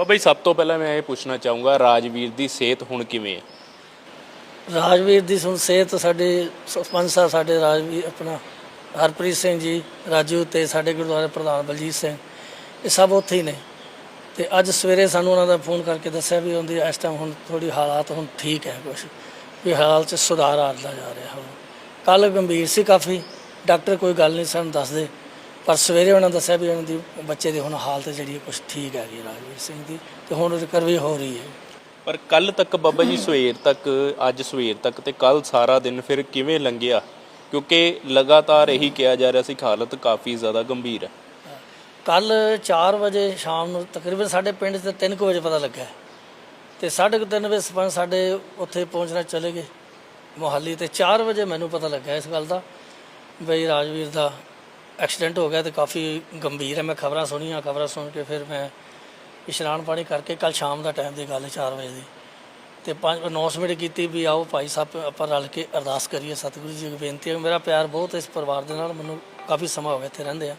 ਬਾਬਾ ਜੀ, ਸਭ ਤੋਂ ਪਹਿਲਾਂ ਮੈਂ ਇਹ ਪੁੱਛਣਾ ਚਾਹੂੰਗਾ, ਰਾਜਵੀਰ ਦੀ ਸਿਹਤ ਹੁਣ ਕਿਵੇਂ ਹੈ? ਰਾਜਵੀਰ ਦੀ ਸੁਣ ਸਿਹਤ ਸਾਡੇ ਸਰਪੰਚ ਸਾਹਿਬ, ਸਾਡੇ ਰਾਜਵੀਰ, ਆਪਣਾ ਹਰਪ੍ਰੀਤ ਸਿੰਘ ਜੀ, ਰਾਜੂ ਤੇ ਸਾਡੇ ਗੁਰਦੁਆਰੇ ਪ੍ਰਧਾਨ ਬਲਜੀਤ ਸਿੰਘ, ਇਹ ਸਭ ਉੱਥੇ ਹੀ ਨੇ। ਤੇ ਅੱਜ ਸਵੇਰੇ ਸਾਨੂੰ ਉਹਨਾਂ ਦਾ ਫੋਨ ਕਰਕੇ ਦੱਸਿਆ ਵੀ ਉਹਦੀ ਇਸ ਟਾਈਮ ਹੁਣ ਥੋੜੀ ਹਾਲਾਤ ਹੁਣ ਠੀਕ ਹੈ ਕੁਛ, ਵੀ ਹਾਲ ਚ ਸੁਧਾਰ ਆਉਂਦਾ ਜਾ ਰਿਹਾ ਹੁਣ। ਕੱਲ ਗੰਭੀਰ ਸੀ ਕਾਫੀ, ਡਾਕਟਰ ਕੋਈ ਗੱਲ ਨਹੀਂ ਸਾਨੂੰ ਦੱਸਦੇ। ਪਰ ਸਵੇਰੇ ਉਹਨਾਂ ਦੱਸਿਆ ਵੀ ਉਹਨਾਂ ਦੀ ਬੱਚੇ ਦੀ ਹੁਣ ਹਾਲਤ ਜਿਹੜੀ ਹੈ ਕੁਛ ਠੀਕ ਹੈਗੀ ਰਾਜਵੀਰ ਸਿੰਘ ਦੀ ਤੇ ਹੁਣ ਰਿਕਵਰੀ ਹੋ ਰਹੀ ਹੈ। ਪਰ ਕੱਲ ਤੱਕ ਬਾਬਾ ਜੀ ਸਵੇਰ ਤੱਕ ਅੱਜ ਸਵੇਰ ਤੱਕ ਤੇ ਕੱਲ ਸਾਰਾ ਦਿਨ ਫਿਰ ਕਿਵੇਂ ਲੰਘਿਆ? ਕਿਉਂਕਿ ਲਗਾਤਾਰ ਇਹੀ ਕਿਹਾ ਜਾ ਰਿਹਾ ਸੀ ਕਿ ਹਾਲਤ ਕਾਫੀ ਜ਼ਿਆਦਾ ਗੰਭੀਰ ਹੈ। ਕੱਲ 4 ਵਜੇ ਸ਼ਾਮ ਨੂੰ ਤਕਰੀਬਨ ਸਾਡੇ ਪਿੰਡ 'ਚ 3 ਵਜੇ ਪਤਾ ਲੱਗਾ ਤੇ 3:30 ਵਜੇ ਸਰਪੰਚ ਸਾਡੇ ਉੱਥੇ ਪਹੁੰਚਣਾ ਚਲੇ ਗਏ ਮੋਹਾਲੀ ਤੇ 4 ਵਜੇ ਮੈਨੂੰ ਪਤਾ ਲੱਗਾ ਇਸ ਗੱਲ ਦਾ ਬਈ ਰਾਜਵੀਰ ਦਾ ਐਕਸੀਡੈਂਟ ਹੋ ਗਿਆ ਤੇ ਕਾਫੀ ਗੰਭੀਰ ਹੈ। ਮੈਂ ਖਬਰਾਂ ਸੁਣੀਆਂ, ਖਬਰਾਂ ਸੁਣ ਕੇ ਫਿਰ ਮੈਂ ਇਸ਼ਨਾਨ ਪਾਣੀ ਕਰਕੇ ਕੱਲ ਸ਼ਾਮ ਦਾ ਟਾਈਮ ਦੀ ਗੱਲ ਹੈ 4 ਵਜੇ ਦੀ। ਤੇ ਪੰਜ ਅਨਾਉਂਸਮੈਂਟ ਕੀਤੀ ਵੀ ਆਓ ਭਾਈ ਸਾਹਿਬ, ਆਪਾਂ ਰਲ ਕੇ ਅਰਦਾਸ ਕਰੀਏ, ਸਤਿਗੁਰੂ ਜੀ ਅੱਗੇ ਬੇਨਤੀ ਹੈ। ਮੇਰਾ ਪਿਆਰ ਬਹੁਤ ਇਸ ਪਰਿਵਾਰ ਦੇ ਨਾਲ, ਮੈਨੂੰ ਕਾਫੀ ਸਮਾਂ ਹੋ ਗਿਆ ਇੱਥੇ ਰਹਿੰਦੇ ਆ।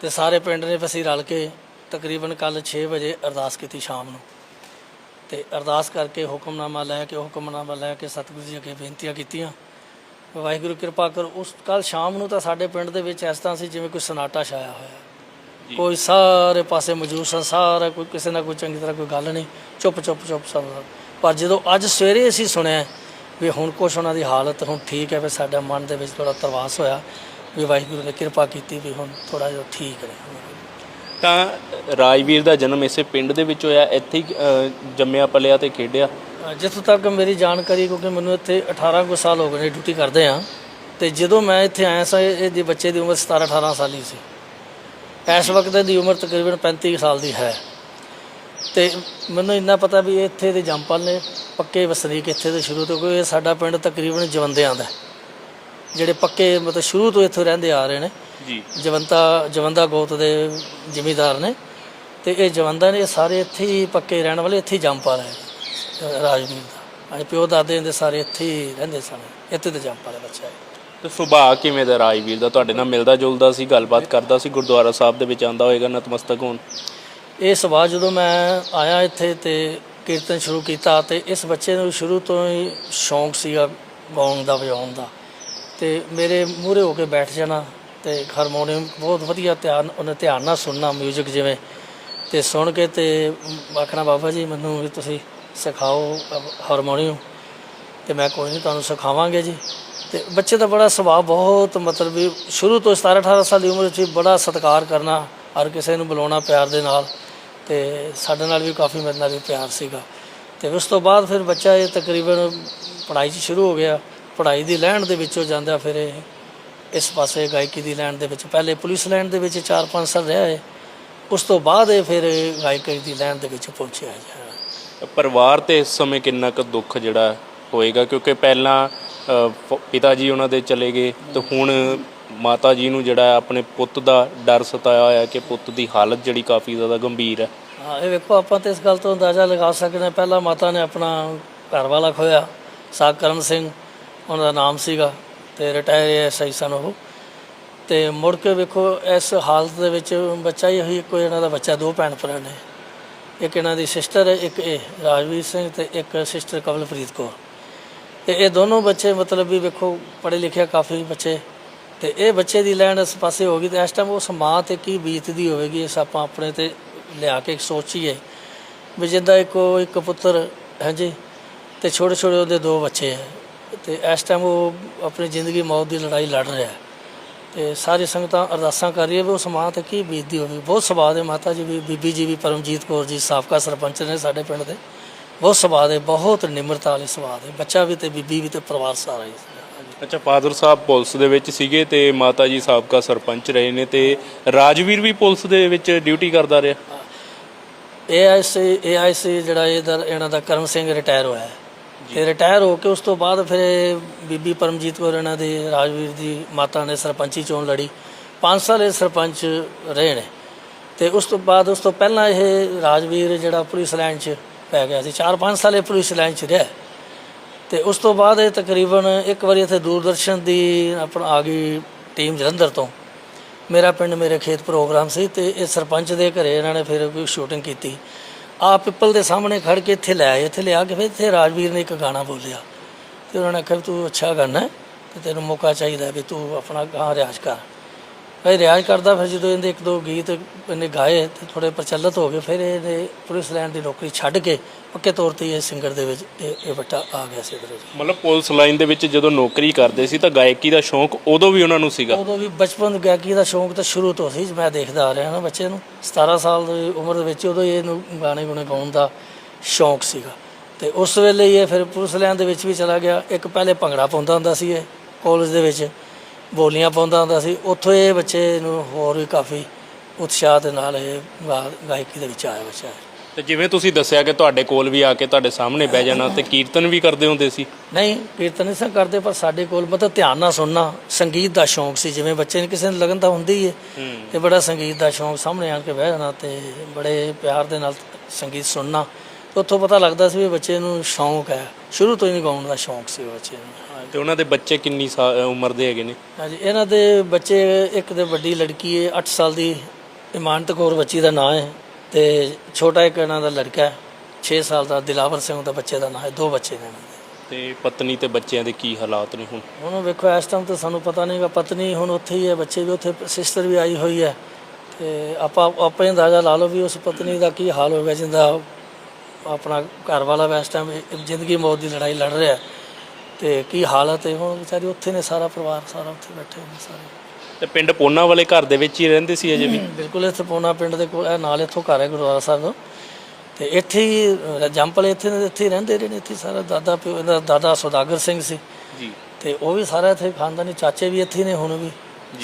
ਤੇ ਸਾਰੇ ਪਿੰਡ ਨੇ ਅਸੀਂ ਰਲ ਕੇ ਤਕਰੀਬਨ ਕੱਲ 6 ਵਜੇ ਅਰਦਾਸ ਕੀਤੀ ਸ਼ਾਮ ਨੂੰ। ਤੇ ਅਰਦਾਸ ਕਰਕੇ ਹੁਕਮਨਾਮਾ ਲੈ ਕੇ, ਹੁਕਮਨਾਮਾ ਲੈ ਕੇ ਸਤਿਗੁਰੂ ਜੀ ਅੱਗੇ ਬੇਨਤੀਆਂ ਕੀਤੀਆਂ। ਵਾਹਿਗੁਰੂ ਕਿਰਪਾ ਕਰ। ਉਸ ਕੱਲ ਸ਼ਾਮ ਨੂੰ ਤਾਂ ਸਾਡੇ ਪਿੰਡ ਦੇ ਵਿੱਚ ਇਸ ਤਰ੍ਹਾਂ ਸੀ ਜਿਵੇਂ ਕੋਈ ਸਨਾਟਾ ਛਾਇਆ ਹੋਇਆ। ਕੋਈ ਸਾਰੇ ਪਾਸੇ ਮੌਜੂਦ ਸਨ ਸਾਰਾ ਕੋਈ ਕਿਸੇ ਨਾਲ ਕੋਈ ਚੰਗੀ ਤਰ੍ਹਾਂ ਕੋਈ ਗੱਲ ਨਹੀਂ। ਚੁੱਪ ਚੁੱਪ ਚੁੱਪ ਸਭ ਪਰ ਜਦੋਂ ਅੱਜ ਸਵੇਰੇ ਅਸੀਂ ਸੁਣਿਆ ਵੀ ਹੁਣ ਕੁਛ ਉਹਨਾਂ ਦੀ ਹਾਲਤ ਹੁਣ ਠੀਕ ਹੈ ਫਿਰ ਸਾਡਾ ਮਨ ਦੇ ਵਿੱਚ ਥੋੜਾ ਤਰਵਾਸ ਹੋਇਆ ਵੀ ਵਾਹਿਗੁਰੂ ਨੇ ਕਿਰਪਾ ਕੀਤੀ ਵੀ ਹੁਣ ਥੋੜਾ ਜਿਹਾ ਠੀਕ ਨੇ ਤਾਂ ਰਾਜਵੀਰ ਦਾ ਜਨਮ ਇਸੇ ਪਿੰਡ ਦੇ ਵਿੱਚ ਹੋਇਆ ਇੱਥੇ ਜੰਮਿਆ ਪਲਿਆ ਤੇ ਖੇਡਿਆ। ਜਿੱਥੋਂ ਤੱਕ ਮੇਰੀ ਜਾਣਕਾਰੀ ਕਿਉਂਕਿ ਮੈਨੂੰ ਇੱਥੇ 18 ਕੁ ਸਾਲ ਹੋ ਗਏ ਨੇ ਡਿਊਟੀ ਕਰਦੇ ਆ ਤੇ ਜਦੋਂ ਮੈਂ ਇੱਥੇ ਆਇਆ ਸਾਂ ਇਹ- ਇਹਦੀ ਬੱਚੇ ਦੀ ਉਮਰ 17 18 ਸਾਲ ਹੀ ਸੀ। ਇਸ ਵਕਤ ਦੀ ਉਮਰ ਤਕਰੀਬਨ 35 ਸਾਲ ਦੀ ਹੈ। ਤੇ ਮੈਨੂੰ ਇੰਨਾ ਪਤਾ ਵੀ ਇੱਥੇ ਦੇ ਜੰਪਲ ਨੇ ਪੱਕੇ ਵਸਨੀਕ ਇੱਥੇ ਦੇ ਸ਼ੁਰੂ ਤੋਂ ਕੋਈ ਇਹ ਸਾਡਾ ਪਿੰਡ ਤਕਰੀਬਨ ਜਵੰਦਿਆਂ ਦਾ ਹੈ। ਜਿਹੜੇ ਪੱਕੇ ਮਤਲਬ ਸ਼ੁਰੂ ਤੋਂ ਇੱਥੇ ਰਹਿੰਦੇ ਆ ਰਹੇ ਨੇ। ਜੀ। ਜਵੰਤਾ ਜਵੰਦਾ ਗੋਤ ਦੇ ਜ਼ਿਮੀਦਾਰ ਨੇ। ਤੇ ਇਹ ਜਵੰਦਾ ਨੇ ਇਹ ਸਾਰੇ ਇੱਥੇ ਹੀ ਪੱਕੇ ਰਹਿਣ ਵਾਲੇ ਇੱਥੇ ਹੀ ਜੰਮ ਪਾ ਰਹੇ ਰਾਜਵੀਰ ਦਾ। ਅਜੇ ਪਿਓ ਦਾਦੇ ਦੇ ਸਾਰੇ ਇੱਥੇ ਹੀ ਰਹਿੰਦੇ ਸਨ। ਇੱਥੇ ਤੇ ਜੰਮ ਰਿਹਾ ਬੱਚਾ ਹੈ। ਤੇ ਸੁਭਾਅ ਕਿਵੇਂ ਦਾ ਰਾਜਵੀਰ ਦਾ? ਤੁਹਾਡੇ ਨਾਲ ਮਿਲਦਾ ਜੁਲਦਾ ਸੀ ਗੱਲਬਾਤ ਕਰਦਾ ਸੀ ਗੁਰਦੁਆਰਾ ਸਾਹਿਬ ਦੇ ਵਿੱਚ ਆਂਦਾ ਹੋਏਗਾ ਨਤਮਸਤਕ ਹੋਣ। ਇਹ ਸਵਾਲ ਜਦੋਂ ਮੈਂ ਆਇਆ ਇੱਥੇ ਤੇ ਕੀਰਤਨ ਸ਼ੁਰੂ ਕੀਤਾ ਤੇ ਇਸ ਬੱਚੇ ਨੂੰ ਸ਼ੁਰੂ ਤੋਂ ਹੀ ਸ਼ੌਂਕ ਸੀਗਾ ਗਾਉਣ ਦਾ ਵਜਾਉਣ ਦਾ। ਤੇ ਮੇਰੇ ਮੂਹਰੇ ਹੋ ਕੇ ਬੈਠ ਜਾਣਾ ਤੇ ਹਾਰਮੋਨੀਅਮ ਬਹੁਤ ਵਧੀਆ ਧਿਆਨ ਉਹਨੇ ਧਿਆਨ ਨਾਲ ਸੁਣਨਾ 뮤직 ਜਿਵੇਂ। ਤੇ ਸੁਣ ਕੇ ਤੇ ਆਖਣਾ ਬਾਬਾ ਜੀ ਮੈਨੂੰ ਵੀ ਤੁਸੀਂ ਸਿਖਾਓ ਹਾਰਮੋਨੀਅਮ ਤੇ ਮੈਂ ਕੋਈ ਨਹੀਂ ਤੁਹਾਨੂੰ ਸਿਖਾਵਾਂਗੇ ਜੀ। ਤੇ ਬੱਚੇ ਦਾ ਬੜਾ ਸੁਭਾਅ ਬਹੁਤ, ਮਤਲਬ ਵੀ ਸ਼ੁਰੂ ਤੋਂ 17 18 ਸਾਲ ਦੀ ਉਮਰ ਵਿੱਚ ਬੜਾ ਸਤਿਕਾਰ ਕਰਨਾ, ਹਰ ਕਿਸੇ ਨੂੰ ਬੁਲਾਉਣਾ ਪਿਆਰ ਦੇ ਨਾਲ। ਤੇ ਸਾਡੇ ਨਾਲ ਵੀ ਕਾਫੀ ਮੇਰੇ ਨਾਲ ਵੀ ਪਿਆਰ ਸੀਗਾ। ਤੇ ਉਸ ਤੋਂ ਬਾਅਦ ਫਿਰ ਬੱਚਾ ਇਹ ਤਕਰੀਬਨ ਪੜ੍ਹਾਈ 'ਚ ਸ਼ੁਰੂ ਹੋ ਗਿਆ। ਪੜ੍ਹਾਈ ਦੀ ਲੈਣ ਦੇ ਵਿੱਚੋਂ ਜਾਂਦਾ ਫਿਰ ਇਹ, ਇਸ ਪਾਸੇ ਗਾਇਕੀ ਦੀ ਲੈਣ ਦੇ ਵਿੱਚ। ਪਹਿਲੇ ਪੁਲਿਸ ਲੈਣ ਦੇ ਵਿੱਚ 4-5 ਸਾਲ ਰਿਹਾ ਹੈ ਉਸ ਤੋਂ ਬਾਅਦ ਇਹ ਫਿਰ ਗਾਇਕੀ ਦੀ ਲੈਣ ਦੇ ਵਿੱਚ ਪਹੁੰਚਿਆ ਜੀ। ਪਰਿਵਾਰ ਤੇ ਇਸ ਸਮੇਂ ਕਿੰਨਾ ਕੁ ਦੁੱਖ ਜਿਹੜਾ ਹੋਏਗਾ? ਕਿਉਂਕਿ ਪਹਿਲਾਂ ਅ, ਪ- ਪਿਤਾ ਜੀ ਉਹਨਾਂ ਦੇ ਚਲੇ ਗਏ ਤੇ ਹੁਣ ਮਾਤਾ ਜੀ ਨੂੰ ਜਿਹੜਾ ਆਪਣੇ ਪੁੱਤ ਦਾ ਡਰ ਸਤਾਇਆ ਹੋਇਆ ਕਿ ਪੁੱਤ ਦੀ ਹਾਲਤ ਜਿਹੜੀ ਕਾਫੀ ਜ਼ਿਆਦਾ ਗੰਭੀਰ ਹੈ। ਹਾਂ ਇਹ ਵੇਖੋ ਆਪਾਂ ਤੇ ਇਸ ਗੱਲ ਤੋਂ ਅੰਦਾਜ਼ਾ ਲਗਾ ਸਕਦੇ ਹਾਂ। ਪਹਿਲਾਂ ਮਾਤਾ ਨੇ ਆਪਣਾ ਘਰ ਵਾਲਾ ਖੋਇਆ ਸਾਕਰਮ ਸਿੰਘ ਉਹਨਾਂ ਦਾ ਨਾਮ ਸੀਗਾ ਤੇ ਰਿਟਾਇਰ ਐਸਆਈ ਸਨ ਉਹ। ਤੇ ਮੁੜ ਕੇ ਵੇਖੋ ਇਸ ਹਾਲਤ ਦੇ ਵਿੱਚ ਬੱਚਾ ਹੀ ਹੋਈ ਕੋਈ ਇਹਨਾਂ ਦਾ ਬੱਚਾ ਦੋ ਭੈਣ ਭਰਾ ਨੇ। ਇੱਕ ਇਹਨਾਂ ਦੀ ਸਿਸਟਰ ਹੈ, ਇੱਕ ਇਹ ਰਾਜਵੀਰ ਸਿੰਘ ਤੇ ਇੱਕ ਸਿਸਟਰ ਕਵਲਪ੍ਰੀਤ ਕੌਰ। ਤੇ ਇਹ ਦੋਨੋਂ ਬੱਚੇ ਮਤਲਬ ਵੀ ਵੇਖੋ, ਪੜ੍ਹੇ ਲਿਖਿਆ ਕਾਫੀ ਬੱਚੇ। ਤੇ ਇਹ ਬੱਚੇ ਦੀ ਲੈਣ ਇਸ ਪਾਸੇ ਹੋ ਗਈ ਤੇ ਇਸ ਟਾਈਮ ਉਸ ਮਾਂ ਤੇ ਕੀ ਬੀਤਦੀ ਹੋਵੇਗੀ, ਇਸ ਆਪਾਂ ਆਪਣੇ ਤੇ ਲਿਆ ਕੇ ਸੋਚੀਏ। ਵੀ ਜਿੱਦਾਂ ਇੱਕੋ ਇੱਕ ਪੁੱਤਰ ਹੈ ਜੀ ਤੇ ਛੋਟੇ ਛੋਟੇ ਉਹਦੇ ਦੋ ਬੱਚੇ ਹੈ ਤੇ ਇਸ ਟਾਈਮ ਉਹ ਆਪਣੀ ਜ਼ਿੰਦਗੀ ਮੌਤ ਦੀ ਲੜਾਈ ਲੜ ਰਿਹਾ। ਹੈ ਤੇ ਸਾਰੀ ਸੰਗਤਾਂ ਅਰਦਾਸਾਂ ਕਰ ਰਹੀ ਹੈ ਵੀ ਉਸ ਮਾਂ ਤੇ ਕੀ ਬੀਤਦੀ ਹੋਵੇ। ਬਹੁਤ ਸੁਭਾਅ ਦੇ ਮਾਤਾ ਜੀ ਵੀ ਬੀਬੀ ਜੀ ਵੀ ਪਰਮਜੀਤ ਕੌਰ ਜੀ ਸਾਬਕਾ ਸਰਪੰਚ ਨੇ ਸਾਡੇ ਪਿੰਡ ਦੇ। ਬਹੁਤ ਸੁਭਾਅ ਦੇ ਬਹੁਤ ਨਿਮਰਤਾ ਵਾਲੇ ਸੁਭਾਅ ਦੇ। ਬੱਚਾ ਵੀ ਤੇ ਬੀਬੀ ਵੀ ਤੇ ਪਰਿਵਾਰ ਸਾਰਾ ਹੀ। ਅੱਛਾ ਫਾਦਰ ਸਾਹਿਬ ਪੁਲਿਸ ਦੇ ਵਿੱਚ ਸੀਗੇ ਤੇ ਮਾਤਾ ਜੀ ਸਾਬਕਾ ਸਰਪੰਚ ਰਹੇ ਨੇ ਤੇ ਰਾਜਵੀਰ ਵੀ ਪੁਲਿਸ ਦੇ ਵਿੱਚ ਡਿਊਟੀ ਕਰਦਾ ਰਿਹਾ? ਏਆਈਸੀ ਏਆਈਸੀ ਜਿਹੜਾ ਇਹਦਾ ਇਹਨਾਂ ਦਾ ਕਰਮ ਸਿੰਘ ਰਿਟਾਇਰ ਹੋਇਆ ਹੈ। ਤੇ ਰਿਟਾਇਰ ਹੋ ਕੇ ਉਸ ਤੋਂ ਬਾਅਦ ਫਿਰ ਇਹ ਬੀਬੀ ਪਰਮਜੀਤ ਕੌਰ ਇਹਨਾਂ ਦੀ ਰਾਜਵੀਰ ਦੀ ਮਾਤਾ ਨੇ ਸਰਪੰਚੀ ਚੋਣ ਲੜੀ। 5 ਸਾਲ ਇਹ ਸਰਪੰਚ ਰਹੇ ਨੇ। ਤੇ ਉਸ ਤੋਂ ਬਾਅਦ ਉਸ ਤੋਂ ਪਹਿਲਾਂ ਇਹ ਰਾਜਵੀਰ ਜਿਹੜਾ ਪੁਲਿਸ ਲਾਈਨ 'ਚ ਪੈ ਗਿਆ ਸੀ। 4-5 ਸਾਲ ਇਹ ਪੁਲਿਸ ਲਾਈਨ 'ਚ ਰਿਹਾ। ਤੇ ਉਸ ਤੋਂ ਬਾਅਦ ਇਹ ਤਕਰੀਬਨ ਇੱਕ ਵਾਰੀ ਇੱਥੇ ਦੂਰਦਰਸ਼ਨ ਦੀ ਆਪਣਾ ਆ ਗਈ ਟੀਮ ਜਲੰਧਰ ਤੋਂ। ਮੇਰਾ ਪਿੰਡ, ਮੇਰੇ ਖੇਤ ਪ੍ਰੋਗਰਾਮ ਸੀ ਤੇ ਇਹ ਸਰਪੰਚ ਦੇ ਘਰੇ ਇਹਨਾਂ ਨੇ ਫਿਰ ਕੋਈ ਸ਼ੂਟਿੰਗ ਕੀਤੀ। ਆ ਪਿੱਪਲ ਦੇ ਸਾਹਮਣੇ ਖੜ ਕੇ ਇੱਥੇ ਲੈ ਆਏ, ਇੱਥੇ ਲਿਆ ਕੇ ਫਿਰ ਇੱਥੇ ਰਾਜਵੀਰ ਨੇ ਇੱਕ ਗਾਣਾ ਬੋਲਿਆ। ਤੇ ਉਹਨਾਂ ਨੇ ਆਖਿਆ ਵੀ ਤੂੰ ਅੱਛਾ ਗਾਣਾ ਹੈ ਤੇ ਤੈਨੂੰ ਮੌਕਾ ਚਾਹੀਦਾ ਵੀ ਤੂੰ ਆਪਣਾ ਗਾਂ ਰਿਆਜ਼ ਕਰ। ਫਿਰ ਰਿਆਜ਼ ਕਰਦਾ ਫਿਰ ਜਦੋਂ ਇਹਦੇ ਇੱਕ ਦੋ ਗੀਤ ਇਹਨੇ ਗਾਏ ਤੇ ਥੋੜੇ ਪ੍ਰਚਲਿਤ ਹੋ ਗਏ ਫਿਰ ਇਹਨੇ ਪੁਲਿਸ ਲਾਈਨ ਦੀ ਨੌਕਰੀ ਛੱਡ ਕੇ ਪੱਕੇ ਤੌਰ ਤੇ ਇਹ ਸਿੰਗਰ ਦੇ ਵਿੱਚ ਇਹ ਇਹ ਬੱਟਾ ਆ ਗਿਆ ਸੀ ਇਹਦੇ ਵਿੱਚ। ਮਤਲਬ ਪੁਲਿਸ ਲਾਈਨ ਦੇ ਵਿੱਚ ਜਦੋਂ ਨੌਕਰੀ ਕਰਦੇ ਸੀ ਤਾਂ ਗਾਇਕੀ ਦਾ ਸ਼ੌਂਕ ਉਦੋਂ ਵੀ ਉਹਨਾਂ ਨੂੰ ਸੀਗਾ? ਉਦੋਂ ਵੀ ਬਚਪਨ ਗਾਇਕੀ ਦਾ ਸ਼ੌਂਕ ਤਾਂ ਸ਼ੁਰੂ ਤੋਂ ਸੀ ਮੈਂ ਦੇਖਦਾ ਆ ਰਿਹਾ ਨਾ ਬੱਚੇ ਨੂੰ। 17 ਸਾਲ ਦੀ ਉਮਰ ਦੇ ਵਿੱਚ ਉਦੋਂ ਹੀ ਇਹਨੂੰ ਗਾਣੇ ਗੁਣੇ ਗਾਉਣ ਦਾ ਸ਼ੌਂਕ ਸੀਗਾ। ਤੇ ਉਸ ਵੇਲੇ ਹੀ ਇਹ ਫਿਰ ਪੁਲਿਸ ਲਾਈਨ ਦੇ ਵਿੱਚ ਵੀ ਚਲਾ ਗਿਆ। ਇੱਕ ਪਹਿਲੇ ਭੰਗੜਾ ਪਾਉਂਦਾ ਹੁੰਦਾ ਸੀ ਇਹ ਕਾਲਜ ਦੇ ਵਿੱਚ। ਬੋਲੀਆਂ ਪਾਉਂਦਾ ਹੁੰਦਾ ਸੀ ਉੱਥੋਂ ਇਹ ਬੱਚੇ ਨੂੰ ਹੋਰ ਵੀ ਕਾਫੀ ਉਤਸ਼ਾਹ ਦੇ ਨਾਲ ਇਹ ਗਾ- ਗਾਇਕੀ ਦੇ ਵਿੱਚ ਆਇਆ ਬੱਚਾ। ਤੇ ਜਿਵੇਂ ਤੁਸੀਂ ਦੱਸਿਆ ਕਿ ਤੁਹਾਡੇ ਕੋਲ ਵੀ ਆ ਕੇ ਤੁਹਾਡੇ ਸਾਹਮਣੇ ਬਹਿ ਜਾਣਾ ਤੇ ਕੀਰਤਨ ਵੀ ਕਰਦੇ ਹੁੰਦੇ ਸੀ। ਨਹੀਂ ਕੀਰਤਨ ਨਹੀਂ ਸਾਂ ਕਰਦੇ ਪਰ ਸਾਡੇ ਕੋਲ ਮਤਲਬ ਧਿਆਨ ਨਾਲ ਸੁਣਨਾ ਸੰਗੀਤ ਦਾ ਸ਼ੌਂਕ ਸੀ। ਜਿਵੇਂ ਬੱਚੇ ਨੂੰ ਕਿਸੇ ਨੂੰ ਲਗਨ ਤਾਂ ਹੁੰਦੀ ਹੀ ਹੈ ਤੇ ਬੜਾ ਸੰਗੀਤ ਦਾ ਸ਼ੌਂਕ ਸਾਹਮਣੇ ਆਣ ਕੇ ਬਹਿ ਜਾਣਾ ਤੇ ਬੜੇ ਪਿਆਰ ਦੇ ਨਾਲ ਸੰਗੀਤ ਸੁਣਨਾ। ਉੱਥੋਂ ਪਤਾ ਲੱਗਦਾ ਸੀ ਵੀ ਬੱਚੇ ਨੂੰ ਸ਼ੌਂਕ ਹੈ। ਸ਼ੁਰੂ ਤੋਂ ਹੀ ਗਾਉਣ ਦਾ ਸ਼ੌਂਕ ਸੀ ਬੱਚੇ ਨੂੰ। ਤੇ ਉਹਨਾਂ ਦੇ ਬੱਚੇ ਕਿੰਨੀ ਸਾ- ਉਮਰ ਦੇ ਹੈਗੇ ਨੇ? ਹਾਂਜੀ ਇਹਨਾਂ ਦੇ ਬੱਚੇ ਇੱਕ ਦੇ ਵੱਡੀ ਲੜਕੀ ਹੈ 8 ਸਾਲ ਦੀ ਇਮਾਨਤ ਕੌਰ ਬੱਚੀ ਦਾ ਨਾਂ ਹੈ ਤੇ ਛੋਟਾ ਇੱਕ ਇਹਨਾਂ ਦਾ ਲੜਕਾ ਹੈ 6 ਸਾਲ ਦਾ ਦਿਲਾਵਰ ਸਿੰਘ ਦਾ ਬੱਚੇ ਦਾ ਨਾਂ ਹੈ ਦੋ ਬੱਚੇ ਨੇ ਇਹਨਾਂ ਦੇ। ਤੇ ਪਤਨੀ ਤੇ ਬੱਚਿਆਂ ਦੇ ਕੀ ਹਾਲਾਤ ਨੇ ਹੁਣ? ਹੁਣ ਵੇਖੋ ਇਸ ਟਾਈਮ ਤਾਂ ਸਾਨੂੰ ਪਤਾ ਨਹੀਂਗਾ ਪਤਨੀ ਹੁਣ ਉੱਥੇ ਹੀ ਹੈ ਬੱਚੇ ਵੀ ਉੱਥੇ ਸਿਸਟਰ ਵੀ ਆਈ ਹੋਈ ਹੈ ਤੇ ਆਪਾਂ ਆਪਾਂ ਹੀ ਅੰਦਾਜ਼ਾ ਲਾ ਲਓ ਵੀ ਉਸ ਪਤਨੀ ਦਾ ਕੀ ਹਾਲ ਹੋਵੇਗਾ ਜਿੰਦਾ ਆਪਣਾ ਘਰ ਵਾਲਾ ਇਸ ਟਾਈਮ ਜ਼ਿੰਦਗੀ ਮੌਤ ਦੀ ਲੜਾਈ ਲੜ ਰਿਹਾ। ਤੇ ਕੀ ਹਾਲਤ ਹੈ? ਹੁਣ ਵਿਚਾਰੀ ਉੱਥੇ ਨੇ ਸਾਰਾ ਪਰਿਵਾਰ ਸਾਰਾ ਉੱਥੇ ਬੈਠੇ ਨੇ ਸਾਰੇ। ਤੇ ਪਿੰਡ ਪੋਨਾ ਵਾਲੇ ਘਰ ਦੇ ਵਿੱਚ ਹੀ ਰਹਿੰਦੇ ਸੀ ਅਜੇ ਵੀ? ਬਿਲਕੁਲ ਇੱਥੇ ਪੋਨਾ ਪਿੰਡ ਦੇ ਕੋਲ ਇਹ ਨਾਲ ਇੱਥੋਂ ਘਰ ਹੈ ਗੁਰਦੁਆਰਾ ਸਾਹਿਬ ਦਾ ਤੇ ਇੱਥੇ ਹੀ ਜੰਪਲ ਇੱਥੇ ਨੇ ਇੱਥੇ ਹੀ ਰਹਿੰਦੇ ਰਹੇ ਨੇ ਇੱਥੇ ਸਾਰਾ ਦਾਦਾ ਪਿਓ ਇਹਦਾ ਦਾਦਾ ਸੌਦਾਗਰ ਸਿੰਘ ਸੀ। ਜੀ। ਤੇ ਉਹ ਵੀ ਸਾਰਾ ਇੱਥੇ ਖਾਨਦਾਨੀ ਚਾਚੇ ਵੀ ਇੱਥੇ ਹੀ ਨੇ ਹੁਣ ਵੀ।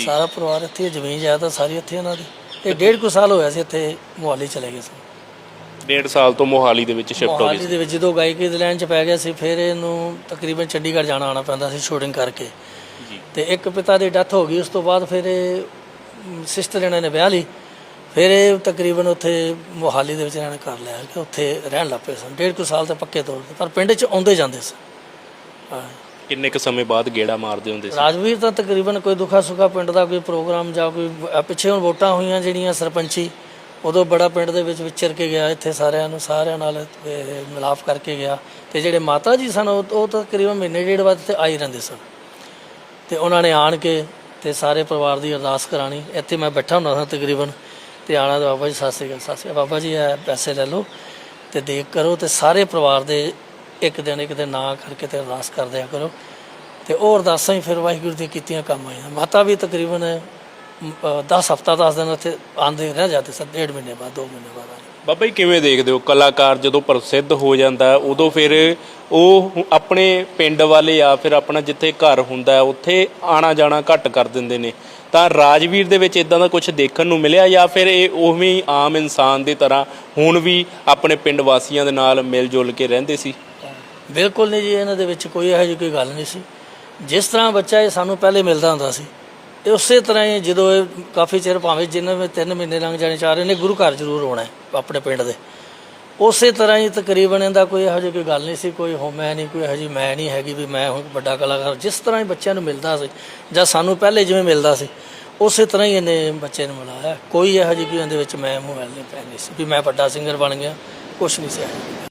ਸਾਰਾ ਪਰਿਵਾਰ ਇੱਥੇ ਹੀ ਹੈ, ਜ਼ਮੀਨ ਜਾਇਦਾਦ ਸਾਰੀ ਇੱਥੇ ਇਹਨਾਂ ਦੀ। ਇਹ ਡੇਢ ਕੁ ਸਾਲ ਹੋਇਆ ਸੀ ਇੱਥੇ ਮੁਹਾਲੀ ਚਲੇ ਗਏ ਸੀ। ਡੇਢ ਸਾਲ ਤੋਂ ਮੋਹਾਲੀ ਦੇ ਵਿੱਚ ਸ਼ਿਫਟ ਹੋ ਗਏ ਮੁਹਾਲੀ ਦੇ ਵਿੱਚ ਜਦੋਂ ਗਾਇਕੀ ਦੀ ਲਾਈਨ 'ਚ ਪੈ ਗਿਆ ਸੀ ਫਿਰ ਇਹਨੂੰ ਤਕਰੀਬਨ ਚੰਡੀਗੜ੍ਹ ਜਾਣਾ ਆਉਣਾ ਪੈਂਦਾ ਸੀ ਸ਼ੂਟਿੰਗ ਕਰਕੇ। ਜੀ। ਤੇ ਇੱਕ ਪਿਤਾ ਦੀ ਡੈਥ ਹੋ ਗਈ ਉਸ ਤੋਂ ਬਾਅਦ ਫਿਰ ਇਹ ਸਿਸਟਰ ਇਹਨਾਂ ਨੇ ਵਿਆਹ ਲਈ। ਫਿਰ ਇਹ ਤਕਰੀਬਨ ਉੱਥੇ ਮੁਹਾਲੀ ਦੇ ਵਿੱਚ ਇਹਨਾਂ ਨੇ ਘਰ ਲਿਆ ਕਿ ਉੱਥੇ ਰਹਿਣ ਲੱਗ ਪਏ ਸਨ। ਡੇਢ ਕੁ ਸਾਲ ਤੇ ਪੱਕੇ ਤੌਰ ਤੇ ਪਰ ਪਿੰਡ 'ਚ ਆਉਂਦੇ ਜਾਂਦੇ ਸਨ। ਹਾਂ। ਕਿੰਨੇ ਕੁ ਸਮੇਂ ਬਾਅਦ ਗੇੜਾ ਮਾਰਦੇ ਹੁੰਦੇ ਸੀ? ਰਾਜਵੀਰ ਤਾਂ ਤਕਰੀਬਨ ਕੋਈ ਦੁੱਖਾ ਸੁੱਖਾ ਪਿੰਡ ਦਾ ਕੋਈ ਪ੍ਰੋਗਰਾਮ ਜਾਂ ਕੋਈ ਅਹ ਪਿੱਛੇ ਹੁਣ ਵੋਟਾਂ ਹੋਈਆਂ ਜਿਹੜੀਆਂ ਸਰਪੰਚੀ ਉਦੋਂ ਬੜਾ ਪਿੰਡ ਦੇ ਵਿੱਚ ਵਿਚਰ ਕੇ ਗਿਆ, ਇੱਥੇ ਸਾਰਿਆਂ ਨੂੰ, ਸਾਰਿਆਂ ਨਾਲ ਮਿਲਾਪ ਕਰਕੇ ਗਿਆ। ਤੇ ਜਿਹੜੇ ਮਾਤਾ ਜੀ ਸਨ, ਉਹ ਉਹ ਤਾਂ ਤਕਰੀਬਨ ਮਹੀਨੇ ਡੇਢ ਬਾਅਦ ਇੱਥੇ ਆਈ ਰਹਿੰਦੇ ਸਨ। ਤੇ ਉਹਨਾਂ ਨੇ ਆਣ ਕੇ ਤੇ ਸਾਰੇ ਪਰਿਵਾਰ ਦੀ ਅਰਦਾਸ ਕਰਾਣੀ। ਇੱਥੇ ਮੈਂ ਬੈਠਾ ਹੁੰਦਾ ਸਾਂ ਤਕਰੀਬਨ, ਤੇ ਆਣਾ ਤੇ ਬਾਬਾ ਜੀ, ਸਤਿ ਸ਼੍ਰੀ ਅਕਾਲ, ਸਤਿ ਸ਼੍ਰੀ ਅਕਾਲ। ਬਾਬਾ ਜੀ, ਇਹ ਪੈਸੇ ਲੈ ਲਓ ਤੇ ਦੇਖ ਕਰੋ ਤੇ ਸਾਰੇ ਪਰਿਵਾਰ ਦੇ ਇੱਕ ਦਿਨ ਇੱਕ ਦਿਨ ਨਾ ਕਰਕੇ ਤੇ ਅਰਦਾਸ ਕਰਦਿਆ ਕਰੋ। ਤੇ ਉਹ ਅਰਦਾਸਾਂ ਹੀ ਫਿਰ ਵਾਹਿਗੁਰੂ ਦੀਆਂ ਕੀਤੀਆਂ, ਕੰਮ ਆਈਆਂ ਮਾਤਾ ਵੀ ਤਕਰੀਬਨ 10 ਹਫਤਾ 10 ਦਿਨ ਉੱਥੇ ਆਂਦੇ ਰਹਿ ਜਾਂਦੇ ਸਨ ਡੇਢ ਮਹੀਨੇ ਬਾਅਦ 2 ਮਹੀਨੇ ਬਾਅਦ ਆਉਂਦੇ। ਬਾਬਾ ਜੀ ਕਿਵੇਂ ਦੇਖਦੇ ਹੋ? ਕਲਾਕਾਰ ਜਦੋਂ ਪ੍ਰਸਿੱਧ ਹੋ ਜਾਂਦਾ ਉਦੋਂ ਫਿਰ ਉਹ ਹੁ- ਆਪਣੇ ਪਿੰਡ ਵਾਲੇ ਜਾਂ ਫਿਰ ਆਪਣਾ ਜਿੱਥੇ ਘਰ ਹੁੰਦਾ ਹੈ, ਉੱਥੇ ਆਣਾ ਜਾਣਾ ਘੱਟ ਕਰ ਦਿੰਦੇ ਨੇ। ਤਾਂ ਰਾਜਵੀਰ ਦੇ ਵਿੱਚ ਇਦਾਂ ਦਾ ਕੁਝ ਦੇਖਣ ਨੂੰ ਮਿਲਿਆ ਜਾਂ ਫਿਰ ਇਹ ਉਵੇਂ ਹੀ ਆਮ ਇਨਸਾਨ ਦੀ ਤਰ੍ਹਾਂ ਹੁਣ ਵੀ ਆਪਣੇ ਪਿੰਡ ਵਾਸੀਆਂ ਦੇ ਨਾਲ ਮਿਲ ਜੁਲ ਕੇ ਰਹਿੰਦੇ ਸੀ? ਬਿਲਕੁਲ ਨਹੀਂ ਜੀ ਇਹਨਾਂ ਦੇ ਵਿੱਚ ਕੋਈ ਇਹੋ ਜਿਹੀ ਕੋਈ ਗੱਲ ਨਹੀਂ ਸੀ। ਜਿਸ ਤਰ੍ਹਾਂ ਬੱਚਾ ਇਹ ਸਾਨੂੰ ਪਹਿਲੇ ਮਿਲਦਾ ਹੁੰਦਾ ਸੀ ਇਹ ਉਸੇ ਤਰ੍ਹਾਂ ਹੀ ਜਦੋਂ ਇਹ ਕਾਫੀ ਚਿਰ ਭਾਵੇਂ ਜਿੰਨੇ ਵੀ 3 ਮਹੀਨੇ ਲੰਘ ਜਾਣੇ ਚਾਹ ਰਹੇ ਨੇ ਗੁਰੂ ਘਰ ਜ਼ਰੂਰ ਆਉਣਾ ਹੈ, ਆਪਣੇ ਪਿੰਡ ਦੇ। ਉਸੇ ਤਰ੍ਹਾਂ ਹੀ ਤਕਰੀਬਨ ਇਹਦਾ ਕੋਈ ਇਹੋ ਜਿਹੀ ਕੋਈ ਗੱਲ ਨਹੀਂ ਸੀ, ਕੋਈ ਹੋ ਮੈਂ ਨਹੀਂ, ਕੋਈ ਇਹੋ ਜਿਹੀ ਮੈਂ ਨਹੀਂ ਹੈਗੀ ਵੀ ਮੈਂ ਹੁਣ ਵੱਡਾ ਕਲਾਕਾਰ। ਜਿਸ ਤਰ੍ਹਾਂ ਹੀ ਬੱਚਿਆਂ ਨੂੰ ਮਿਲਦਾ ਸੀ, ਜਾਂ ਸਾਨੂੰ ਪਹਿਲੇ ਜਿਵੇਂ ਮਿਲਦਾ ਸੀ, ਉਸੇ ਤਰ੍ਹਾਂ ਹੀ ਇਹਨੇ ਬੱਚੇ ਨੂੰ ਮਿਲਾਇਆ। ਕੋਈ ਇਹੋ ਜਿਹੀ ਕੋਈ ਇਹਦੇ ਵਿੱਚ ਮੈਂ ਮੋਬਾਈਲ ਨਹੀਂ ਪੈਣੀ ਸੀ ਵੀ ਮੈਂ ਵੱਡਾ ਸਿੰਗਰ ਬਣ ਗਿਆ, ਕੁਛ ਨਹੀਂ ਸੀ